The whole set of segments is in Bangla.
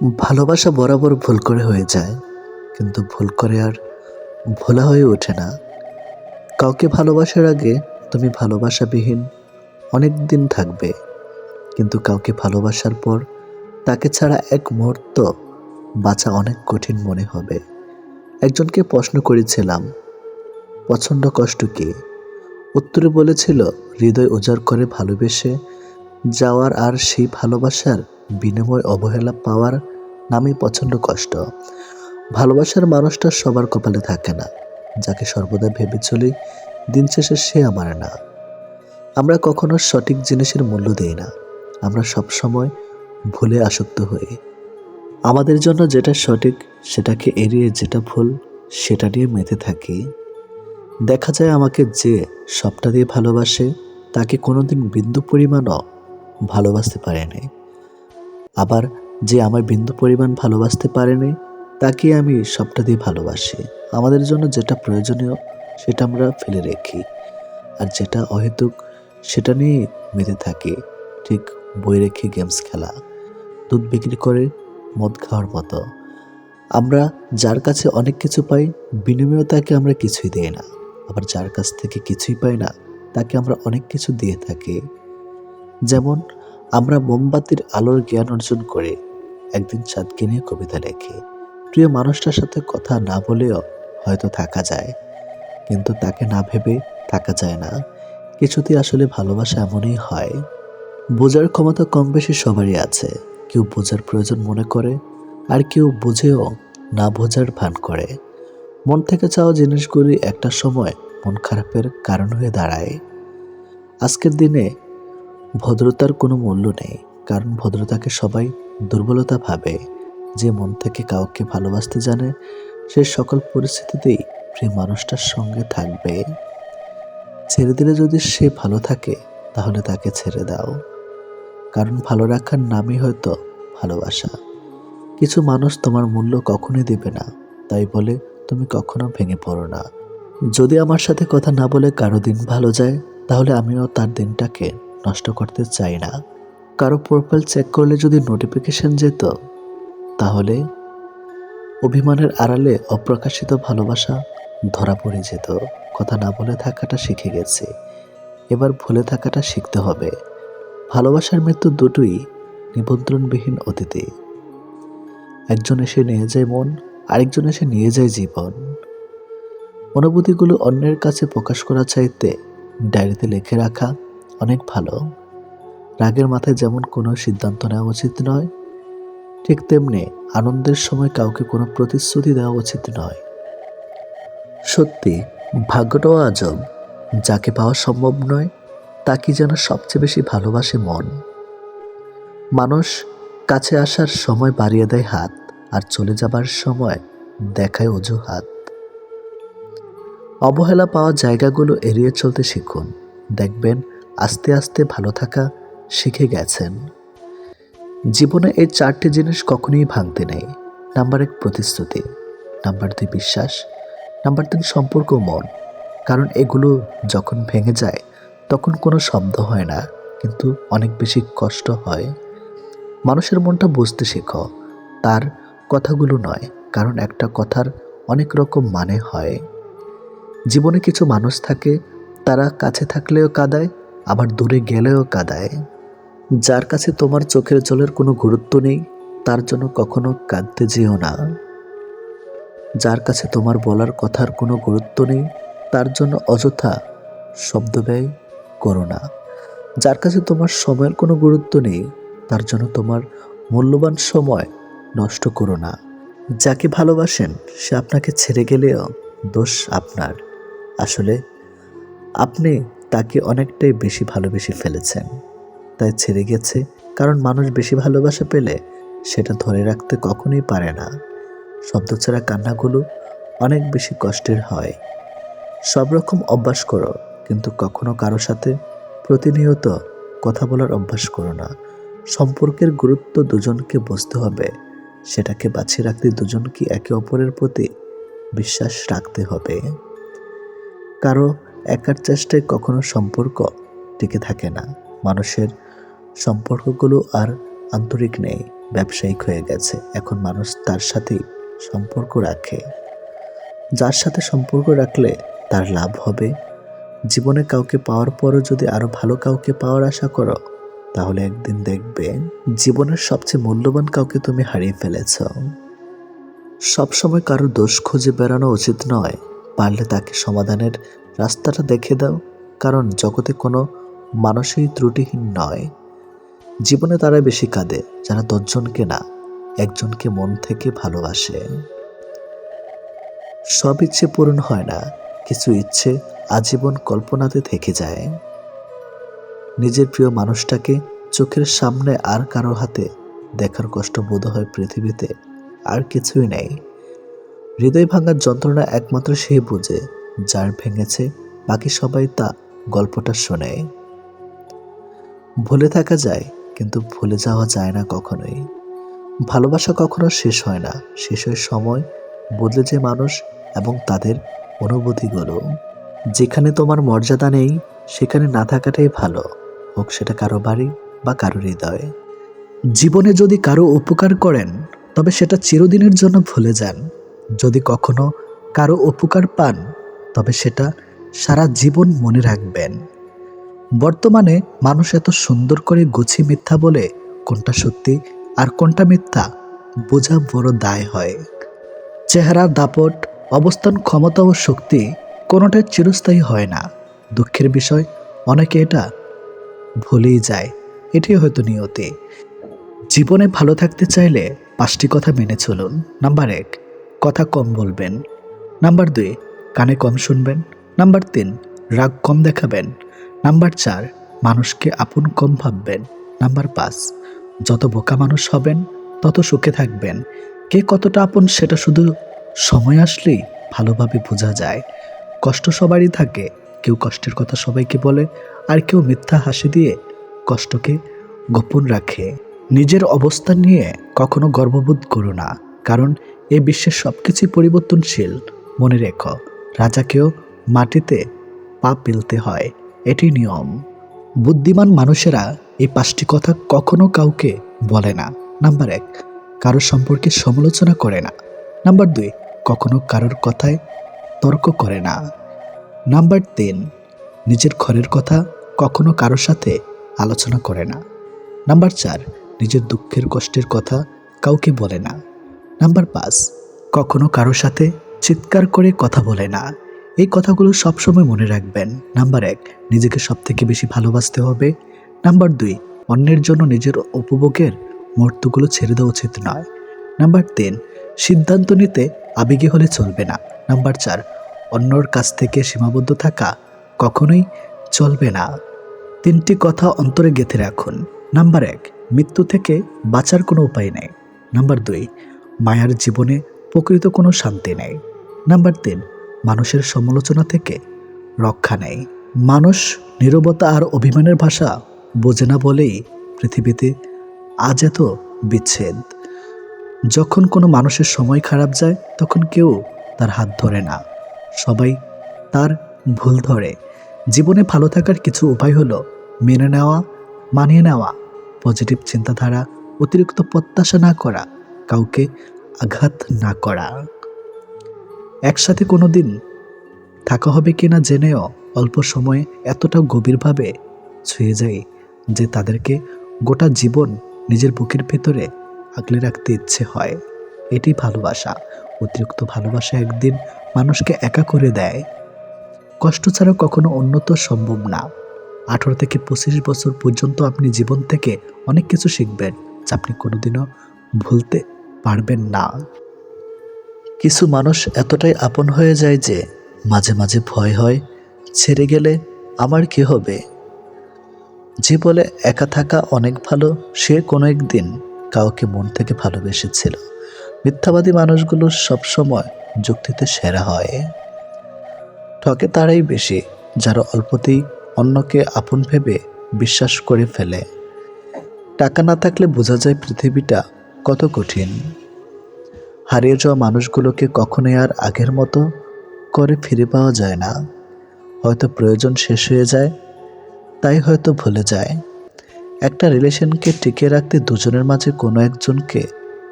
ভালোবাসা বরাবর ভুল করে হয়ে যায়, কিন্তু ভুল করে আর ভোলা হয়ে ওঠে না। কাউকে ভালোবাসার আগে তুমি ভালোবাসাবিহীন অনেক দিন থাকবে, কিন্তু কাউকে ভালোবাসার পর তাকে ছাড়া এক মুহূর্ত বাঁচা অনেক কঠিন মনে হবে। একজনকে প্রশ্ন করেছিলাম, পছন্দ কষ্ট কি? উত্তরে বলেছিল, হৃদয় উজাড় করে ভালোবেসে যাওয়ার আর সেই ভালোবাসার বিনিময় অবহেলা পাওয়ার নামই পছন্দ কষ্ট। ভালোবাসার মানুষটা সবার কপালে থাকে না। যাকে সর্বদা ভেবে চলি, দিন শেষে সে আমার না। আমরা কখনো সঠিক জিনিসের মূল্য দেই না। আমরা সব সময় ভুলে আসক্ত হই। আমাদের জন্য যেটা সঠিক, সেটাকে এড়িয়ে যেটা ভুল, সেটা নিয়ে মেতে থাকি। দেখা যায় আমাকে যে সবটা দিয়ে ভালোবাসে, তাকে কোনোদিন বিন্দু পরিমাণও ভালোবাসতে পারেনি। আবার যে আমার বিন্দু পরিমাণ ভালোবাসতে পারেনি তাকে আমি সবটা দিয়ে ভালোবাসি। আমাদের জন্য যেটা প্রয়োজনীয়, সেটা আমরা ফেলে রেখি। আর যেটা অহেতুক, সেটা নিয়ে মেতে থাকি। ঠিক বই রেখে গেমস খেলা, দুধ বিক্রি করে মদ খাওয়ার মতো। আমরা যার কাছে অনেক কিছু পাই বিনিময়ে তাকে আমরা কিছুই দিই না। আবার যার কাছ থেকে কিছুই পাই না, তাকে আমরা অনেক কিছু দিয়ে থাকি। যেমন আমরা মোমবাতির আলোর জ্ঞান অর্জন করে একদিন চাঁদকে নিয়ে কবিতা লেখি। প্রিয় মানুষটার সাথে কথা না বলেও হয়তো থাকা যায়, কিন্তু তাকে না ভেবে থাকা যায় না। কিছুতে আসলে ভালোবাসা এমনই হয়। বোঝার ক্ষমতা কম বেশি সবারই আছে। কেউ বোঝার প্রয়োজন মনে করে, আর কেউ বুঝেও না বোঝার ভান করে। মন থেকে চাওয়া জিনিসগুলি একটা সময় মন খারাপের কারণ হয়ে দাঁড়ায়। আজকের দিনে ভদ্রতার কোনো মূল্য নেই, কারণ ভদ্রতাকে সবাই দুর্বলতা ভাবে। যে মন থেকে কাউকে ভালোবাসতে জানে, সে সকল পরিস্থিতিতেই প্রিয় মানুষটার সঙ্গে থাকবে। ছেড়ে দিলে যদি সে ভালো থাকে, তাহলে তাকে ছেড়ে দাও। কারণ ভালো রাখার নামই হয়তো ভালোবাসা। কিছু মানুষ তোমার মূল্য কখনোই দেবে না, তাই বলে তুমি কখনো ভেঙে পড়ো না। যদি আমার সাথে কথা না বলে কারও দিন ভালো যায়, তাহলে আমিও তার দিনটাকে নষ্ট করতে চাই না। কারও প্রোফাইল চেক করলে যদি নোটিফিকেশন যেত, তাহলে অভিমানের আড়ালে অপ্রকাশিত ভালোবাসা ধরা পড়ে যেত। কথা না বলে থাকাটা শিখে গেছে। এবার ভুলে থাকাটা শিখতে হবে। ভালোবাসার মৃত্যু দুটোই নিমন্ত্রণবিহীন অতিথি একজন এসে নিয়ে যায় মন, আরেকজন এসে নিয়ে যায় জীবন। অনুভূতিগুলো অন্যের কাছে প্রকাশ করা চাইতে ডায়েরিতে লিখে রাখা অনেক ভালো। রাগের মাথায় যেমন কোনো সিদ্ধান্ত নেওয়া উচিত নয়, ঠিক তেমনি আনন্দের সময় কাউকে কোনো প্রতিশ্রুতি দেওয়া উচিত নয়। সত্যি, ভাগ্যটাও আজব। যাকে পাওয়া সম্ভব নয় তাকে যেন সবচেয়ে বেশি ভালোবাসে মন। মানুষ কাছে আসার সময় বাড়িয়ে দেয় হাত, আর চলে যাবার সময় দেখায় অজুহাত। অবহেলা পাওয়া জায়গাগুলো এড়িয়ে চলতে শিখুন। দেখবেন আস্তে আস্তে ভালো থাকা শিখে গেছেন। জীবনে এই চারটি জিনিস কখনোই ভাঙতে নেই। নাম্বার এক, প্রতিশ্রুতি। নাম্বার দুই, বিশ্বাস। নাম্বার তিন, সম্পর্ক মন। কারণ এগুলো যখন ভেঙে যায়, তখন কোনো শব্দ হয় না, কিন্তু অনেক বেশি কষ্ট হয়। মানুষের মনটা বুঝতে শেখো, তার কথাগুলো নয়, কারণ একটা কথার অনেক রকম মানে হয়। জীবনে কিছু মানুষ থাকে, তারা কাছে থাকলেও কাঁদায় আবার দূরে গেলেও কাদায়। যার কাছে তোমার চোখের জলের কোনো গুরুত্ব নেই, তার জন্য কখনো কাঁদতে যেও না। যার কাছে তোমার বলার কথার কোনো গুরুত্ব নেই, তার জন্য অযথা শব্দ ব্যয় করো না। যার কাছে তোমার সময়ের কোনো গুরুত্ব নেই, তার জন্য তোমার মূল্যবান সময় নষ্ট করো না। যাকে ভালোবাসেন, সে আপনাকে ছেড়ে গেলেও দোষ আপনার। আসলে আপনি তাকে অনেকটাই বেশি ভালোবেসে ফেলেছেন তাই ছেড়ে গেছে, কারণ মানুষ বেশি ভালোবাসা পেলে সেটা ধরে রাখতে কখনোই পারে না। শব্দ ছাড়া কান্নাগুলো অনেক বেশি কষ্টের হয়। সব রকম অভ্যাস করো, কিন্তু কখনো কারও সাথে প্রতিনিয়ত কথা বলার অভ্যাস করো না। সম্পর্কের গুরুত্ব দুজনকে বুঝতে হবে, সেটাকে বাঁচিয়ে রাখতে দুজনকে একে অপরের প্রতি বিশ্বাস রাখতে হবে। কারও একার চেষ্টায় কখনো সম্পর্ক টিকে থাকে না। মানুষের সম্পর্কগুলো আর আন্তরিক নেই, ব্যবসায়িক হয়ে গেছে। এখন মানুষ তার সাথেই সম্পর্ক রাখে। যার সাথে সম্পর্ক রাখলে তার লাভ হবে। জীবনে কাউকে পাওয়ার পরও যদি আরও ভালো কাউকে পাওয়ার আশা করো, তাহলে একদিন দেখবে জীবনের সবচেয়ে মূল্যবান কাউকে তুমি হারিয়ে ফেলেছ। সবসময় কারও দোষ খুঁজে বেড়ানো উচিত নয়। পারলে তাকে সমাধানের রাস্তাটা দেখে দাও, কারণ জগতে কোনো মানুষই ত্রুটিহীন নয়। জীবনে তারা বেশি কাঁদে, যারা দশজনকে না, একজনকে মন থেকে ভালোবাসে। সব ইচ্ছে পূরণ হয় না, কিছু ইচ্ছে আজীবন কল্পনাতে থেকে যায়। নিজের প্রিয় মানুষটাকে চোখের সামনে আর কারও হাতে দেখার কষ্ট বোধ হয় পৃথিবীতে আর কিছুই নেই। হৃদয় ভাঙার যন্ত্রণা একমাত্র সে বুঝে যার ভেঙেছে, বাকি সবাই তা গল্পটা শোনে। ভুলে থাকা যায়, কিন্তু ভুলে যাওয়া যায় না কখনোই। ভালোবাসা কখনো শেষ হয় না, শেষ হয় সময়, বদলে যে মানুষ এবং তাদের অনুভূতিগুলো। যেখানে তোমার মর্যাদা নেই, সেখানে না থাকাটাই ভালো, হোক সেটা কারও বাড়ি বা কারও হৃদয়। জীবনে যদি কারও উপকার করেন, তবে সেটা চিরদিনের জন্য ভুলে যান। যদি কখনো কারও উপকার পান তবে সেটা সারা জীবন মনে রাখবেন। বর্তমানে মানুষ এত সুন্দর করে গুছি মিথ্যা বলে কোনটা সত্যি আর কোনটা মিথ্যা বোঝা বড় দায় হয়। চেহারার দাপট, অবস্থান, ক্ষমতা ও শক্তি কোনোটাই চিরস্থায়ী হয় না। দুঃখের বিষয়, অনেকে এটা ভুলেই যায়। এটি হয়তো নিয়তি। জীবনে ভালো থাকতে চাইলে পাঁচটি কথা মেনে চলুন। নাম্বার এক, কথা কম বলবেন। নাম্বার দুই কানে কম শুনবেন। নাম্বার তিন, রাগ কম দেখাবেন। নাম্বার চার, মানুষকে আপন কম ভাববেন। নাম্বার পাঁচ, যত বোকা মানুষ হবেন, তত সুখে থাকবেন। কে কতটা আপন সেটা শুধু সময় আসলেই ভালোভাবে বোঝা যায়। কষ্ট সবারই থাকে, কেউ কষ্টের কথা সবাইকে বলে, আর কেউ মিথ্যা হাসি দিয়ে কষ্টকে গোপন রাখে। নিজের অবস্থান নিয়ে কখনো গর্ববোধ করো না, কারণ এই বিশ্বের সব কিছুই পরিবর্তনশীল। মনে রেখো রাজাকেও মাটিতে পা পেলতে হয়। এটি নিয়ম। বুদ্ধিমান মানুষেরা এই পাঁচটি কথা কখনো কাউকে বলে না। নাম্বার এক, কারোর সম্পর্কে সমালোচনা করে না। নাম্বার দুই, কখনো কারোর কথায় তর্ক করে না। নাম্বার তিন, নিজের ঘরের কথা কখনো কারোর সাথে আলোচনা করে না। নাম্বার চার, নিজের দুঃখের কষ্টের কথা কাউকে বলে না। নাম্বার পাঁচ, কখনো কারোর সাথে চিৎকার করে কথা বলে না। এই কথাগুলো সবসময় মনে রাখবেন। নাম্বার এক, নিজেকে সব থেকে বেশি ভালোবাসতে হবে। নাম্বার দুই, অন্যের জন্য নিজের উপভোগের মুহূর্তগুলো ছেড়ে দেওয়া উচিত নয়। নাম্বার তিন, সিদ্ধান্ত নিতে আবেগী হলে চলবে না। নাম্বার চার, অন্যর কাছ থেকে সীমাবদ্ধ থাকা কখনোই চলবে না। তিনটি কথা অন্তরে গেঁথে রাখুন। নাম্বার এক, মৃত্যু থেকে বাঁচার কোনো উপায় নেই। নাম্বার দুই, মায়ার জীবনে প্রকৃত কোনো শান্তি নেই। নাম্বার তিন, মানুষের সমালোচনা থেকে রক্ষা নেই মানুষ নীরবতা আর অভিমানের ভাষা বোঝে না বলেই পৃথিবীতে আজ এত বিচ্ছেদ। যখন কোনো মানুষের সময় খারাপ যায়, তখন কেউ তার হাত ধরে না। সবাই তার ভুল ধরে। জীবনে ভালো থাকার কিছু উপায় হলো মেনে নেওয়া, মানিয়ে নেওয়া, পজিটিভ চিন্তাধারা, অতিরিক্ত প্রত্যাশা না করা, কাউকে আঘাত না করা। একসাথে কোনো দিন থাকা হবে কিনা জেনেও অল্প সময়ে এতটা গভীরভাবে ছুঁয়ে যায় যে তাদেরকে গোটা জীবন নিজের বুকের ভেতরে আগলে রাখতে ইচ্ছে হয়। এটি ভালোবাসা, অতিরিক্ত ভালোবাসা একদিন মানুষকে একা করে দেয়। কষ্ট ছাড়া কখনো উন্নত সম্ভব না। আঠারো থেকে পঁচিশ বছর পর্যন্ত আপনি জীবন থেকে অনেক কিছু শিখবেন যা আপনি কোনোদিনও ভুলতে পারবেন না। কিছু মানুষ এতটাই আপন হয়ে যায় যে মাঝে মাঝে ভয় হয়, ছেড়ে গেলে আমার কি হবে? যে বলে একা থাকা অনেক ভালো, সে কোনো একদিন কাউকে মন থেকে ভালোবেসেছিল। মিথ্যাবাদী মানুষগুলো সবসময় যুক্তিতে সেরা হয়। ঠকে তারাই বেশি, যারা অল্পতেই অন্যকে আপন ভেবে বিশ্বাস করে ফেলে। টাকা না থাকলে বোঝা যায় পৃথিবীটা কত কঠিন। হারিয়ে যাওয়া মানুষগুলোকে কখনোই আর আগের মতো করে ফিরে পাওয়া যায় না। হয়তো প্রয়োজন শেষ হয়ে যায়, তাই হয়তো ভুলে যায়। একটা রিলেশনকে টিকিয়ে রাখতে দুজনের মাঝে কোনো একজনকে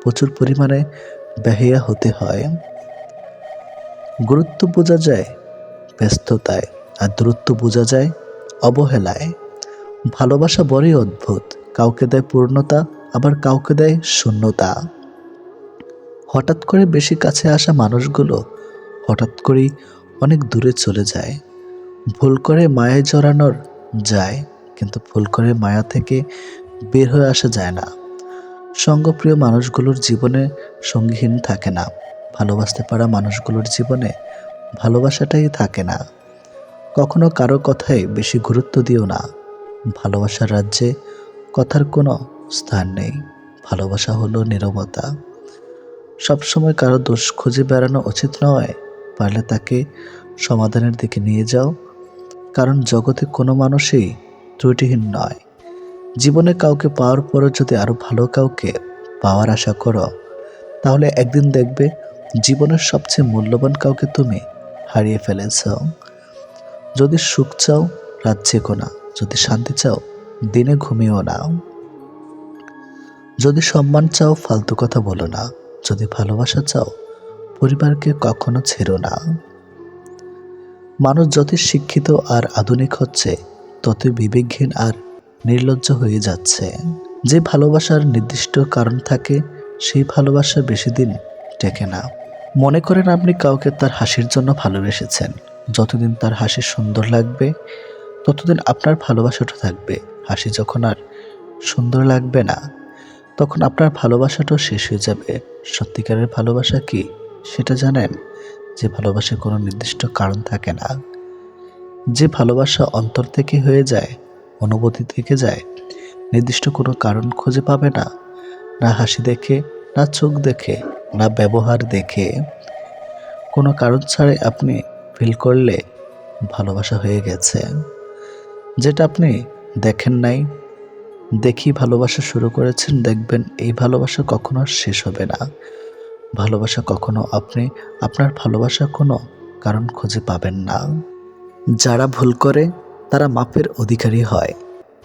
প্রচুর পরিমাণে বেহিয়া হতে হয়। গুরুত্ব বোঝা যায়, ব্যস্ততায়, আর দূরত্ব বোঝা যায়, অবহেলায়। ভালোবাসা বড়ই অদ্ভুত, কাউকে দেয় পূর্ণতা, আবার কাউকে দেয় শূন্যতা। হঠাৎ করে বেশি কাছে আসা মানুষগুলো হঠাৎ করেই অনেক দূরে চলে যায়। ভুল করে মায়ায় জড়ানোর যায়, কিন্তু ভুল করে মায়া থেকে বের হয়ে আসা যায় না। সঙ্গপ্রিয় মানুষগুলোর জীবনে সঙ্গীহীন থাকে না। ভালোবাসতে পারা মানুষগুলোর জীবনে ভালোবাসাটাই থাকে না। কখনো কারও কথায় বেশি গুরুত্ব দিও না। ভালোবাসার রাজ্যে কথার কোনো স্থান নেই। ভালোবাসা হলো নীরবতা। সবসময় কারও দোষ খুঁজে বেড়ানো উচিত নয়। পারলে তাকে সমাধানের দিকে নিয়ে যাও। কারণ জগতে কোনো মানুষই ত্রুটিহীন নয়। জীবনে কাউকে পাওয়ার পরও যদি আরও ভালো কাউকে পাওয়ার আশা করো, তাহলে একদিন দেখবে জীবনের সবচেয়ে মূল্যবান কাউকে তুমি হারিয়ে ফেলেছ। যদি সুখ চাও, রাত জেগো না। যদি শান্তি চাও, দিনে ঘুমিয়েও না যদি সম্মান চাও, ফালতু কথা বলো না। যদি ভালোবাসা চাও, পরিবারকে কখনো ছেড়ো না। মানুষ যতই শিক্ষিত আর আধুনিক হচ্ছে, ততই বিবেকহীন আর নির্লজ্জ হয়ে যাচ্ছে। যে ভালোবাসার নির্দিষ্ট কারণ থাকে, সেই ভালোবাসা বেশি দিন টেকে না। মনে করেন আপনি কাউকে তার হাসির জন্য ভালোবেসেছেন। যতদিন তার হাসি সুন্দর লাগবে, ততদিন আপনার ভালোবাসাটা থাকবে। হাসি যখন আর সুন্দর লাগবে না তখন আপনার ভালোবাসাটাও শেষ হয়ে যাবে। সত্যিকারের ভালোবাসা কি? সেটা জানেন? যে ভালোবাসার কোনো নির্দিষ্ট কারণ থাকে না। যে ভালোবাসা অন্তর থেকে হয়ে যায়, অনুভূতি থেকে যায়, নির্দিষ্ট কোনো কারণ খুঁজে পাবে না। না হাসি দেখে, না চোখ দেখে, না ব্যবহার দেখে। কোনো কারণ ছাড়াই আপনি ফিল করলে ভালোবাসা হয়ে গেছে। যেটা আপনি দেখেন নাই দেখি ভালোবাসা শুরু করেছেন, দেখবেন এই ভালোবাসা কখনো আর শেষ হবে না। ভালোবাসা কখনো আপনি, আপনার ভালোবাসা কোনো কারণ খুঁজে পাবেন না। যারা ভুল করে, তারা মাপের অধিকারী হয়।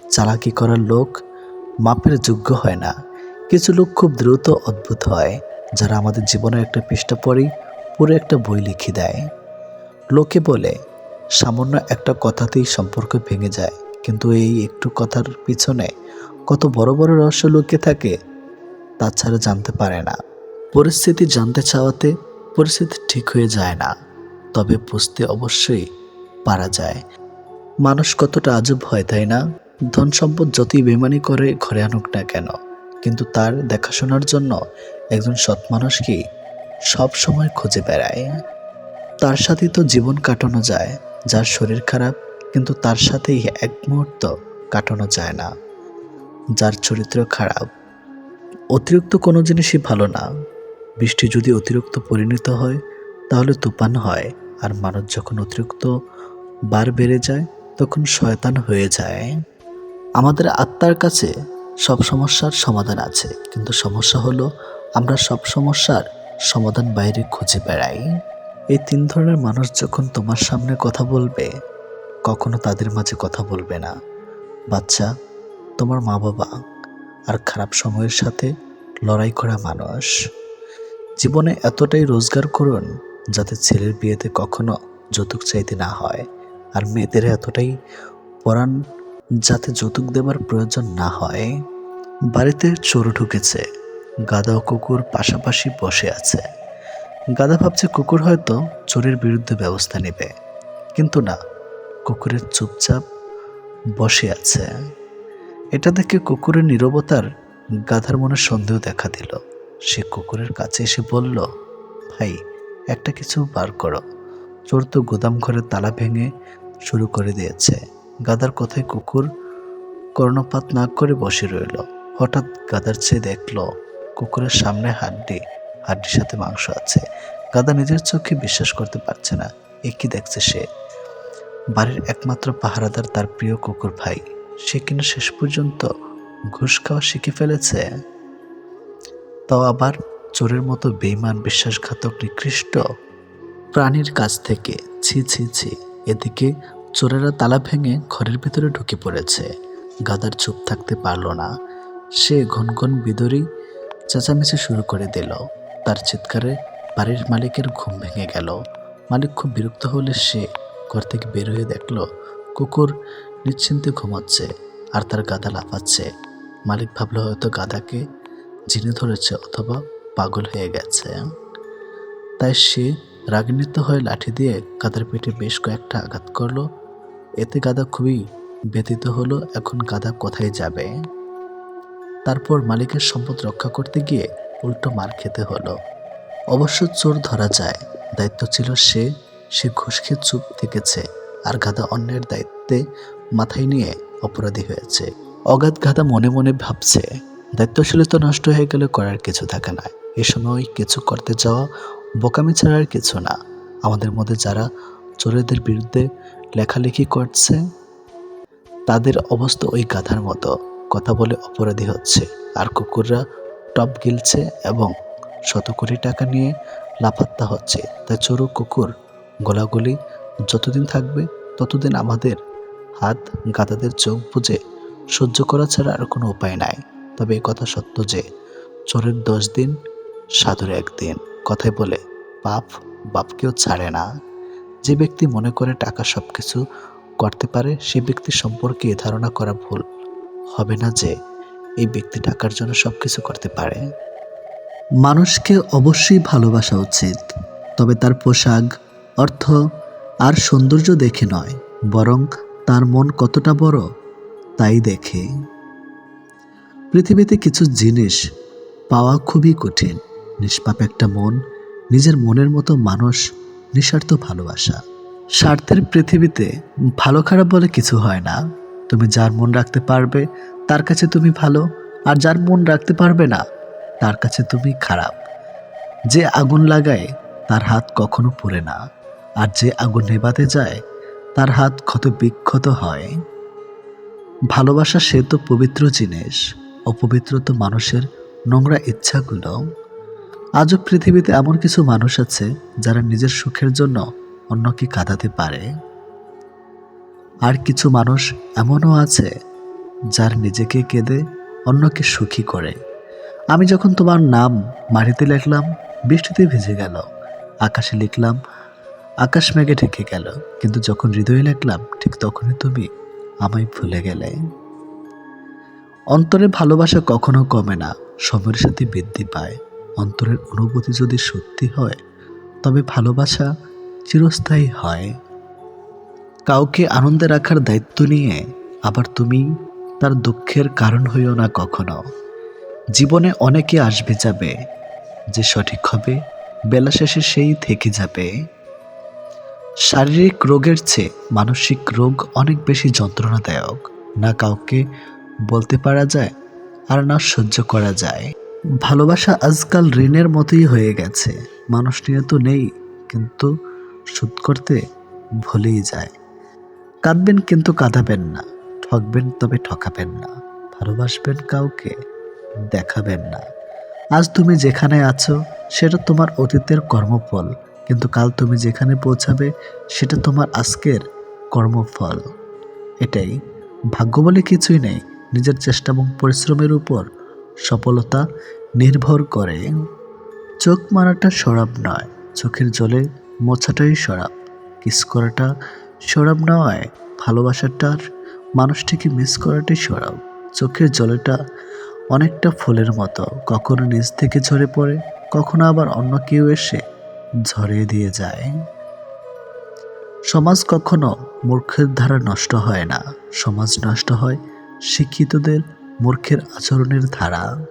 চালাকি করার লোক মাপের যোগ্য হয় না। কিছু লোক খুব দ্রুত অদ্ভুত হয়, যারা আমাদের জীবনের একটা পৃষ্ঠা পড়েই পুরো একটা বই লিখে দেয়। লোকে বলে, সামান্য একটা কথাতেই সম্পর্ক ভেঙে যায়। কিন্তু এই একটু কথার পিছনে কত বড় বড় রহস্য লুকিয়ে থাকে তাছাড়া জানতে পারে না। পরিস্থিতি জানতে চাওয়াতে পরিস্থিতি ঠিক হয়ে যায় না, তবে বুঝতে অবশ্যই পারা যায়। মানুষ কতটা আজব হয়, তাই না? ধন সম্পদ যতই বেমানি করে ঘরে আনুক না কেন, কিন্তু তার দেখাশোনার জন্য একজন সৎ মানুষকে সব সময় খুঁজে বেড়ায়? তার সাথে তো জীবন কাটানো যায়, যার শরীর খারাপ কিন্তু তার সাথেই এক মুহূর্ত কাটানো যায় না। যার চরিত্র খারাপ, অতিরিক্ত কোনো জিনিসই ভালো না। বৃষ্টি যদি অতিরিক্ত পরিণত হয়, তাহলে তুফান হয় আর মানুষ যখন অতিরিক্ত বার বেড়ে যায়, তখন শয়তান হয়ে যায়। আমাদের আত্মার কাছে সব সমস্যার সমাধান আছে, কিন্তু সমস্যা হলো আমরা সব সমস্যার সমাধান বাইরে খুঁজে বেড়াই। এই তিন ধরনের মানুষ যখন তোমার সামনে কথা বলবে কখনো তাদের মাঝে কথা বলবে না। বাচ্চা, তোমার মা বাবা আর খারাপ সময়ের সাথে লড়াই করা মানুষ। জীবনে এতটাই রোজগার করুন যাতে ছেলের বিয়েতে কখনো যৌতুক চাইতে না হয়। আর মেয়েদের এতটাই পরাণ যাতে যৌতুক দেবার প্রয়োজন না হয়। বাড়িতে চোর ঢুকেছে গাদা ও কুকুর পাশাপাশি বসে আছে। গাদা ভাবছে কুকুর হয়তো চোরের বিরুদ্ধে ব্যবস্থা নেবে। কিন্তু না কুকুরের চুপচাপ বসে আছে। এটা দেখে কুকুরের নীরবতার গাধার মনে সন্দেহ দেখা দিল। সে কুকুরের কাছে এসে বলল, ভাই, একটা কিছু বার করো। চোর তো গোদাম ঘরে তালা ভেঙে শুরু করে দিয়েছে। গাদার কথায় কুকুর কর্ণপাত না করে বসে রইল। হঠাৎ গাদার চেয়ে দেখল, কুকুরের সামনে হাড্ডি। হাড্ডির সাথে মাংস আছে। গাদা নিজের চোখে বিশ্বাস করতে পারছে না। এ কি দেখছে সে? বাড়ির একমাত্র পাহারাদার তার প্রিয় কুকুর ভাই। সে কিনা শেষ পর্যন্ত ঘুষ খাওয়া শিখে ফেলেছে। তাও আবার চোরের মতো বেইমান বিশ্বাসঘাতক, নিকৃষ্ট প্রাণীর কাছ থেকে ছি ছি ছি, এদিকে চোরেরা তালা ভেঙে ঘরের ভিতরে ঢুকে পড়েছে। গাদার চুপ থাকতে পারল না। সে ঘনঘন বিদরি চেঁচামেচি শুরু করে দিল। তার চিৎকারে বাড়ির মালিকের ঘুম ভেঙে গেল। মালিক খুব বিরক্ত হলে সে ঘর থেকে বের হয়ে দেখল কুকুর নিশ্চিন্তে ঘুমাচ্ছে আর তার গাদা লাফাচ্ছে। মালিক ভাবলো, হয়তো গাদাকে ঝিনে ধরেছে অথবা পাগল হয়ে গেছে। তাই সে রাগান্বিত হয়ে লাঠি দিয়ে গাদার পেটে বেশ কয়েকটা আঘাত করল। এতে গাদা খুবই ব্যতীত হলো, এখন গাদা কোথায় যাবে? তারপর মালিকের সম্পদ রক্ষা করতে গিয়ে উল্টো মার খেতে হলো। অবশ্য চোর ধরা যায়, দায়িত্ব ছিল সে সে ঘুষকে চুপ থেকেছে আর গাধা অন্যের দায়িত্বে মাথায় নিয়ে অপরাধী হয়েছে। অগাধ গাদা মনে মনে ভাবছে, দায়িত্বশীলতা নষ্ট হয়ে গেলে করার কিছু থাকে না। এ সময় কিছু করতে যাওয়া বোকামি ছাড়া আর কিছু না। আমাদের মধ্যে যারা চোরেদের বিরুদ্ধে লেখালেখি করছে, তাদের অবস্থা ওই গাধার মতো। কথা বলে অপরাধী হচ্ছে আর কুকুররা টপ গিলছে এবং শত কোটি টাকা নিয়ে লাফাত্তা হচ্ছে। তাই চোর কুকুর গোলাগুলি যতদিন থাকবে, ততদিন আমাদের হাত গাদাদের চোখ বুঝে সহ্য করা ছাড়া আর কোনো উপায় নাই। তবে এই কথা সত্য যে, চোরের দশ দিন, সাধুর একদিন। কথায় বলে, পাপ বাপকেও ছাড়ে না। যে ব্যক্তি মনে করে টাকা সব কিছু করতে পারে, সে ব্যক্তি সম্পর্কে এ ধারণা করা ভুল। হবে না যে, এই ব্যক্তি টাকার জন্য সব কিছু করতে পারে। মানুষকে অবশ্যই ভালোবাসা উচিত, তবে তার পোশাক অর্থ আর সৌন্দর্য দেখে নয়, বরং তার মন কতটা বড়, তাই দেখে। পৃথিবীতে কিছু জিনিস পাওয়া খুবই কঠিন, নিষ্পাপ একটা মন, নিজের মনের মতো মানুষ, নিঃস্বার্থ ভালোবাসা। স্বার্থের পৃথিবীতে ভালো খারাপ বলে কিছু হয় না। তুমি যার মন রাখতে পারবে, তার কাছে তুমি ভালো, আর যার মন রাখতে পারবে না, তার কাছে তুমি খারাপ। যে আগুন লাগায়, তার হাত কখনো পড়ে না। আর যে আগুন নেভাতে যায়, তার হাত ক্ষত বিক্ষত হয়। ভালোবাসা সে তো পবিত্র জিনিস, অপবিত্র তো মানুষের নোংরা ইচ্ছাগুলো। আজও পৃথিবীতে এমন কিছু মানুষ আছে, যারা নিজের সুখের জন্য অন্যকে কাঁদাতে পারে। আর কিছু মানুষ এমনও আছে, যার নিজেকে কেঁদে অন্যকে সুখী করে। আমি যখন তোমার নাম মাটিতে লিখলাম, বৃষ্টিতে ভিজে গেল, আকাশে লিখলাম আকাশ মেঘে ঢেকে গেল, কিন্তু যখন হৃদয়ে লাগলাম, ঠিক তখনই তুমি আমায় ভুলে গেলে। অন্তরে ভালোবাসা কখনো কমে না, সময়ের সাথে বৃদ্ধি পায়। অন্তরের অনুভূতি যদি সত্যি হয়, তবে ভালোবাসা চিরস্থায়ী হয়। কাউকে আনন্দে রাখার দায়িত্ব নিয়ে আবার তুমি তার দুঃখের কারণ হইও না কখনো। জীবনে অনেকে আসবে যাবে, যে সঠিক হবে, বেলা শেষে সেই থেকে যাবে। শারীরিক রোগের চেয়ে মানসিক রোগ অনেক বেশি যন্ত্রণাদায়ক। না কাউকে বলতে পারা যায়, আর না সহ্য করা যায়। ভালোবাসা আজকাল ঋণের মতোই হয়ে গেছে। মানুষ নিয়ে তো নেই, কিন্তু সুদ করতে ভুলেই যায়। কাঁদবেন কিন্তু কাঁদাবেন না, ঠকবেন তবে ঠকাবেন না, ভালোবাসবেন কাউকে দেখাবেন না। আজ তুমি যেখানে আছো, সেটা তোমার অতীতের কর্মফল। কিন্তু কাল তুমি যেখানে পৌঁছাবে, সেটা তোমার আজকের কর্মফল। এটাই। ভাগ্য বলে কিছুই নেই। নিজের চেষ্টা এবং পরিশ্রমের উপর সফলতা নির্ভর করে। চোখ মারাটা সরাব নয়। চোখের জলে মোছাটাই সরাব। কিস করাটা সরাব নয়। ভালোবাসাটার মানুষটিকে মিস করাটাই সরাব। চোখের জলেটা অনেকটা ফুলের মতো। কখনো নিচ থেকে ঝরে পড়ে, কখনো আবার অন্য কেউ এসে ঝরিয়ে দিয়ে যায়। সমাজ কখনো মূর্খের দ্বারা নষ্ট হয় না। সমাজ নষ্ট হয় শিক্ষিতদের মূর্খের আচরণের ধারা।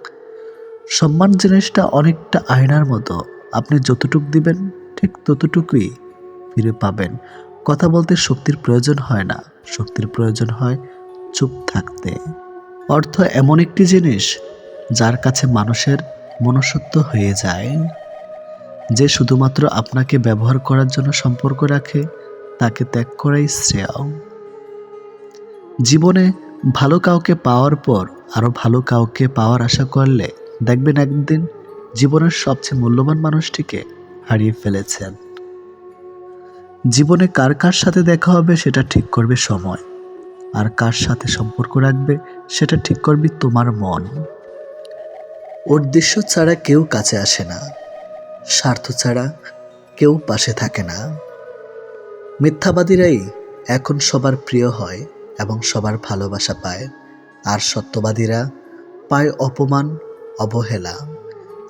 সম্মান জিনিসটা অনেকটা আয়নার মতো। আপনি যতটুক দিবেন, ঠিক ততটুকুই ফিরে পাবেন। কথা বলতে শক্তির প্রয়োজন হয় না। শক্তির প্রয়োজন হয় চুপ থাকতে। অর্থ এমন একটি জিনিস যার কাছে মানুষের মনুষ্যত্ব হয়ে যায়। যে শুধুমাত্র আপনাকে ব্যবহার করার জন্য সম্পর্ক রাখে, তাকে ত্যাগ করাই শ্রেয়। জীবনে ভালো কাউকে পাওয়ার পর আরও ভালো কাউকে পাওয়ার আশা করলে দেখবেন একদিন জীবনের সবচেয়ে মূল্যবান মানুষটিকে হারিয়ে ফেলেছেন। জীবনে কার কার সাথে দেখা হবে সেটা ঠিক করবে সময়, আর কার সাথে সম্পর্ক রাখবে সেটা ঠিক করবে তোমার মন। উদ্দেশ্য ছাড়া কেউ কাছে আসে না। স্বার্থ ছাড়া কেউ পাশে থাকে না। মিথ্যাবাদীরাই এখন সবার প্রিয় হয় এবং সবার ভালোবাসা পায়। আর সত্যবাদীরা পায় অপমান, অবহেলা।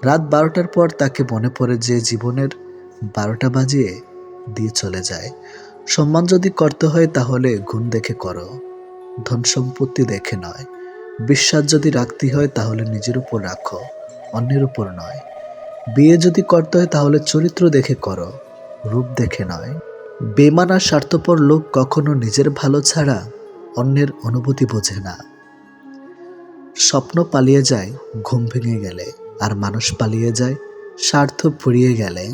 রাত বারোটার পর তাকে মনে পড়ে যে জীবনের বারোটা বাজিয়ে দিয়ে চলে যায়। সম্মান যদি করতে হয় তাহলে গুণ দেখে করো। ধন সম্পত্তি দেখে নয়। বিশ্বাস যদি রাখতে হয় তাহলে নিজের উপর রাখো, অন্যের উপর নয়। বিয়ে যদি করতে হয় তাহলে চরিত্র দেখে করো, রূপ দেখে নয়। বেমানা স্বার্থপর লোক কখনো নিজের ভালো ছাড়া অন্যের অনুভূতি বোঝে না। স্বপ্ন পালিয়ে যায়, ঘুম ভেঙে গেলে, আর মানুষ পালিয়ে যায়, স্বার্থ ফুরিয়ে গেলে।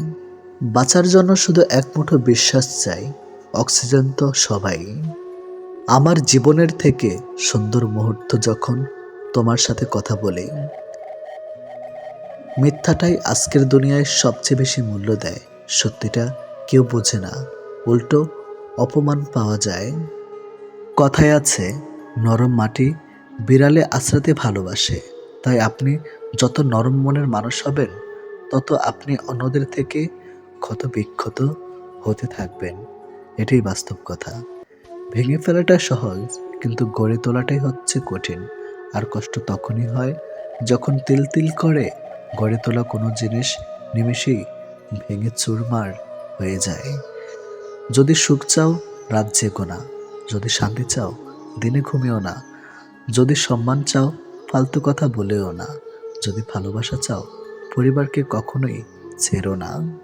বাঁচার জন্য শুধু এক মুঠো বিশ্বাস চাই, অক্সিজেন তো সবাই। আমার জীবনের থেকে সুন্দর মুহূর্ত যখন তোমার সাথে কথা বলি মিথ্যাটাই আজকের দুনিয়ায় সবচেয়ে বেশি মূল্য দেয়। সত্যিটা কেউ বোঝে না। উল্টো অপমান পাওয়া যায়। কথায় আছে, নরম মাটি বিড়ালে আশ্রাতে ভালোবাসে। তাই আপনি যত নরম মনের মানুষ হবেন, তত আপনি অন্যদের থেকে ক্ষত বিক্ষত হতে থাকবেন। এটাই বাস্তব কথা। ভেঙে ফেলাটা সহজ, কিন্তু গড়ে তোলাটাই হচ্ছে কঠিন। আর কষ্ট তখনই হয় যখন তিল তিল করে। গড়ে তোলা কোনো জিনিস নিমেষেই ভেঙে চুরমার হয়ে যায়। যদি সুখ চাও, রাত জেগো না। যদি শান্তি চাও, দিনে ঘুমিও না। যদি সম্মান চাও, ফালতু কথা বলেও না। যদি ভালোবাসা চাও, পরিবারকে কখনোই ছেড়ো না।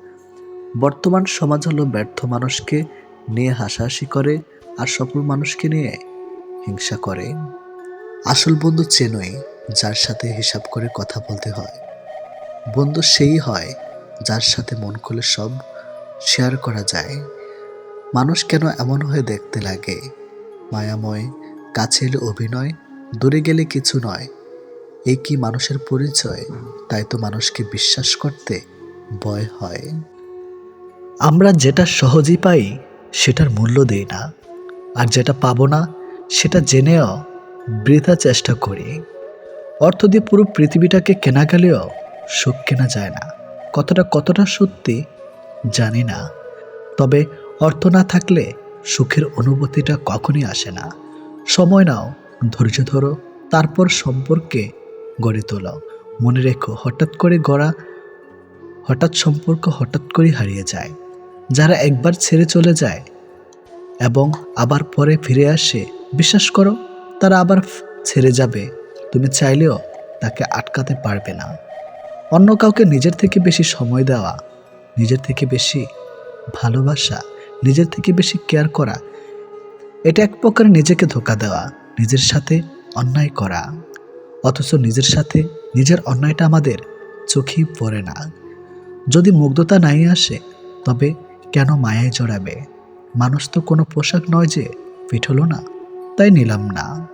বর্তমান সমাজ হলো ব্যর্থ মানুষকে নিয়ে হাসাহাসি করে আর সফল মানুষকে নিয়ে হিংসা করে। আসল বন্ধু চেনই, যার সাথে হিসাব করে কথা বলতে হয়। বন্ধু সেই হয় যার সাথে মন খুলে সব শেয়ার করা যায়। মানুষ কেন এমন হয়ে দেখতে লাগে? মায়াময় কাছে এলে অভিনয়, দূরে গেলে কিছু নয়। এই কি মানুষের পরিচয়? তাই তো মানুষকে বিশ্বাস করতে ভয় হয়। আমরা যেটা সহজেই পাই, সেটার মূল্য দেই না। আর যেটা পাবো না, সেটা জেনেও বৃথা চেষ্টা করি। অর্থ দিয়ে পুরো পৃথিবীটাকে কেনা গেলেও সুখ কেনা যায় না। কতটা কতটা সত্যি জানি না। তবে অর্থ না থাকলে সুখের অনুভূতিটা কখনই আসে না। সময় নাও, ধৈর্য ধরো, তারপর সম্পর্কে গড়ে তোলো। মনে রেখো, হঠাৎ করে গড়া, হঠাৎ সম্পর্ক হঠাৎ করে হারিয়ে যায়। যারা একবার ছেড়ে চলে যায় এবং আবার পরে ফিরে আসে, বিশ্বাস করো, তারা আবার ছেড়ে যাবে। তুমি চাইলেও তাকে আটকাতে পারবে না। অন্য কাউকে নিজের থেকে বেশি সময় দেওয়া, নিজের থেকে বেশি ভালোবাসা, নিজের থেকে বেশি কেয়ার করা, এটা এক প্রকার নিজেকে ধোকা দেওয়া, নিজের সাথে অন্যায় করা। অথচ নিজের সাথে, নিজের অন্যায়টা আমাদের চোখেই পড়ে না। যদি মুগ্ধতা নাই আসে, তবে কেন মায়ায় জড়াবে? মানুষ তো কোনো পোশাক নয় যে ফিট হলো না, তাই নিলাম না।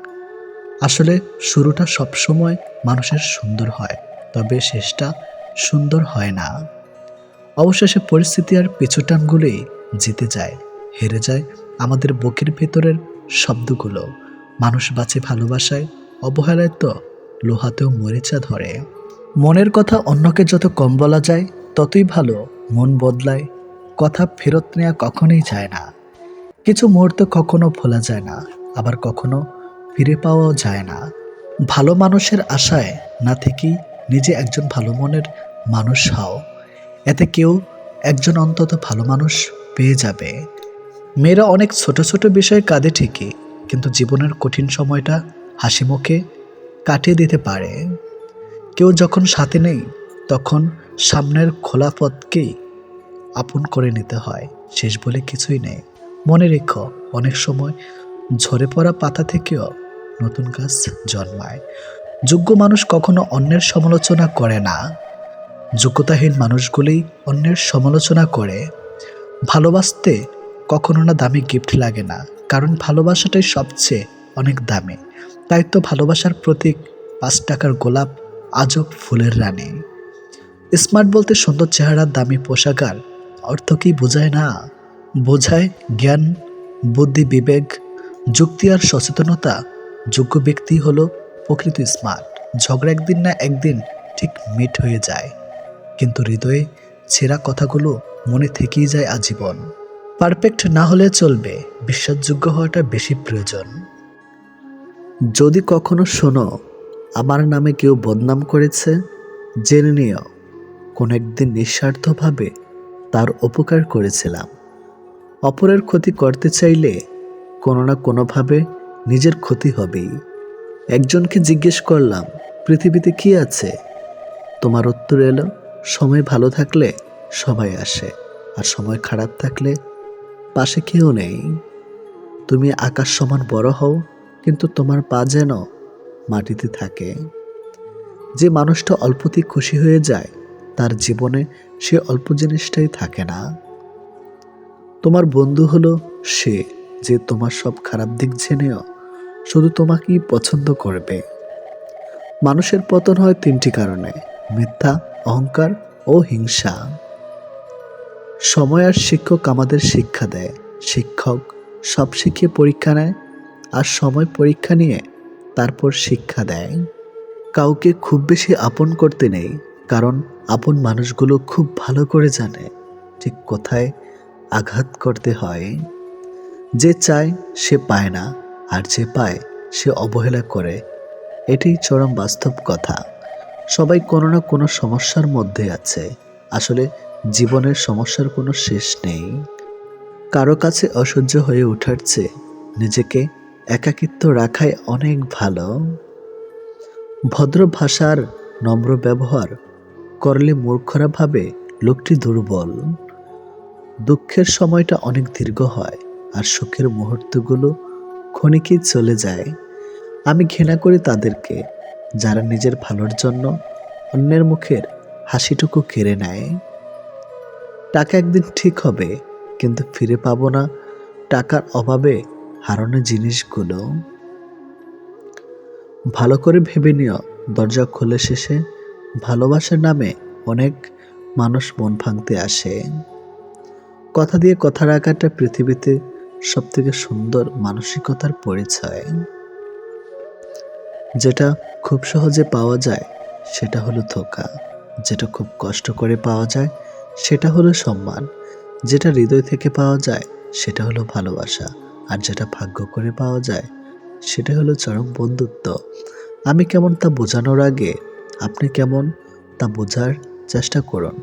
আসলে শুরুটা সবসময় মানুষের সুন্দর হয়। তবে শেষটা সুন্দর হয় না। অবশেষে পরিস্থিতি আর পিছুটানগুলোই জিতে যায়, হেরে যায় আমাদের বুকের ভেতরের শব্দগুলো। মানুষ বাঁচে ভালোবাসায়, অবহেলায় তো লোহাতেও মরিচা ধরে। মনের কথা অন্যকে যত কম বলা যায়, ততই ভালো মন বদলায়। কথা ফেরত নেওয়া কখনোই যায় না। কিছু মুহূর্ত কখনো ভোলা যায় না, আবার কখনো ফিরে পাওয়াও যায় না। ভালো মানুষের আশায় না থেকেই নিজে একজন ভালো মনের মানুষ হও। এতে কেউ একজন অন্তত ভালো মানুষ পেয়ে যাবে। মেয়েরা অনেক ছোট ছোট বিষয়ে কাঁদে ঠিকই, কিন্তু জীবনের কঠিন সময়টা হাসি মুখে কাটিয়ে দিতে পারে। কেউ যখন সাথে নেই, তখন সামনের খোলা পথকেই আপন করে নিতে হয়, শেষ বলে কিছুই নেই। মনে রেখো, অনেক সময় ঝরে পড়া পাতা থেকেও নতুন গাছ জন্মায়। যোগ্য মানুষ কখনো অন্যের সমালোচনা করে না। যোগ্যতাহীন মানুষগুলোই অন্যের সমালোচনা করে। ভালোবাসতে কখনো না দামি গিফট লাগে না, কারণ ভালোবাসাটাই সবচেয়ে অনেক দামি। তাই তো ভালোবাসার প্রতীক পাঁচ টাকার গোলাপ আজব ফুলের রানী। স্মার্ট বলতে সুন্দর চেহারার দামি পোশাকার অর্থ কি বোঝায় না? বোঝায় জ্ঞান, বুদ্ধি, বিবেক, যুক্তি আর সচেতনতা। যোগ্য ব্যক্তি হলো প্রকৃত স্মার্ট। ঝগড়া একদিন না একদিন ঠিক মিট হয়ে যায়। কিন্তু হৃদয়ে ছেঁড়া কথাগুলো মনে থেকেই যায় আজীবন। পারফেক্ট না হলে চলবে, বিশ্বাসযোগ্য হওয়াটা বেশি প্রয়োজন। যদি কখনো শোনো, আমার নামে কেউ বদনাম করেছে, জেনে নিও, কোনো একদিন নিঃস্বার্থভাবে তার উপকার করেছিলাম। অপরের ক্ষতি করতে চাইলে কোনো না কোনোভাবে নিজের ক্ষতি হবেই। একজনকে জিজ্ঞেস করলাম, পৃথিবীতে কি আছে? তোমার উত্তর এলো, সময় ভালো থাকলে সবাই আসে, আর সময় খারাপ থাকলে পাশে কেউ নেই। তুমি আকাশ সমান বড় হও, কিন্তু তোমার পা যেন মাটিতে থাকে। যে মানুষটা অল্পতেই খুশি হয়ে যায়, তার জীবনে সে অল্প জিনিসটাই থাকে না। তোমার বন্ধু হলো সে, যে তোমার সব খারাপ দিক জেনেও শুধু তোমাকেই পছন্দ করবে। মানুষের পতন হয় তিনটি কারণে, মিথ্যা, অহংকার ও হিংসা। সময় আর শিক্ষক আমাদের শিক্ষা দেয়। শিক্ষক সব শিখিয়ে পরীক্ষা নেয় আর সময় পরীক্ষা নিয়ে তারপর শিক্ষা দেয়। কাউকে খুব বেশি আপন করতে নেই, কারণ আপন মানুষগুলো খুব ভালো করে জানে ঠিক কোথায় আঘাত করতে হয়। যে চায় সে পায় না। আর যে পায়, সে অবহেলা করে। এটাই চরম বাস্তব কথা। সবাই কোনো না কোনো সমস্যার মধ্যে আছে। আসলে জীবনের সমস্যার কোনো শেষ নেই। কারও কাছে অসহ্য হয়ে ওঠার চেয়ে নিজেকে একাকিত্ব রাখাই অনেক ভালো। ভদ্র ভাষার নম্র ব্যবহার করলে মূর্খরা ভাবে লোকটি দুর্বল। দুঃখের সময়টা অনেক দীর্ঘ হয় আর সুখের মুহূর্তগুলো ক্ষণিকেই চলে যায়? আমি ঘৃণা করি তাদেরকে, যারা নিজের ভালোর জন্য অন্যের মুখের হাসিটুকু কেড়ে নেয়। টাকা একদিন ঠিক হবে, কিন্তু ফিরে পাবো না টাকার অভাবে হারানো জিনিসগুলো। ভালো করে ভেবে নিও, দরজা খুলে শেষে। ভালোবাসার নামে অনেক মানুষ মন ভাঙতে আসে। কথা দিয়ে কথা রাখাটা পৃথিবীতে সবথেকে সুন্দর মানসিকতার পরিচয়। যেটা খুব সহজে পাওয়া যায়, সেটা হলো ধোকা। যেটা খুব কষ্ট করে পাওয়া যায়, সেটা হলো সম্মান। যেটা হৃদয় থেকে পাওয়া যায়, সেটা হলো ভালোবাসা। আর যেটা ভাগ্য করে পাওয়া যায়, সেটা হলো চরম বন্ধুত্ব। আমি কেমন তা বোঝানোর আগে, আপনি কেমন তা বোঝার চেষ্টা করুন।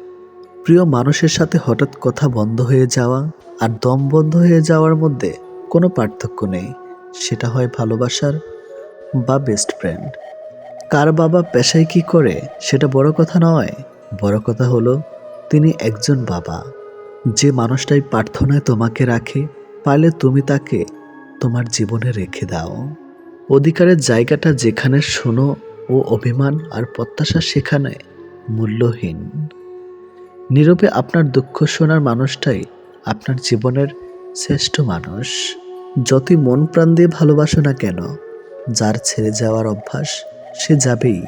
প্রিয় মানুষের সাথে হঠাৎ কথা বন্ধ হয়ে যাওয়া আর দম বন্ধ হয়ে যাওয়ার মধ্যে কোনো পার্থক্য নেই। সেটা হয় ভালোবাসার বা বেস্ট ফ্রেন্ড কার বাবা পেশায় কি করে, সেটা বড় কথা নয়। বড় কথা হলো, তিনি একজন বাবা। যে মানুষটাই প্রার্থনায় তোমাকে রাখে, পারলে তুমি তাকে তোমার জীবনে রেখে দাও। অধিকারের জায়গাটা যেখানে শোনো ও অভিমান আর প্রত্যাশা সেখানে মূল্যহীন। নীরবে আপনার দুঃখ শোনার মানুষটাই আপনার জীবনের শ্রেষ্ঠ মানুষ। যতই মন প্রাণ দিয়ে ভালোবাসো না কেন, যার ছেড়ে যাওয়ার অভ্যাস, সে যাবেই।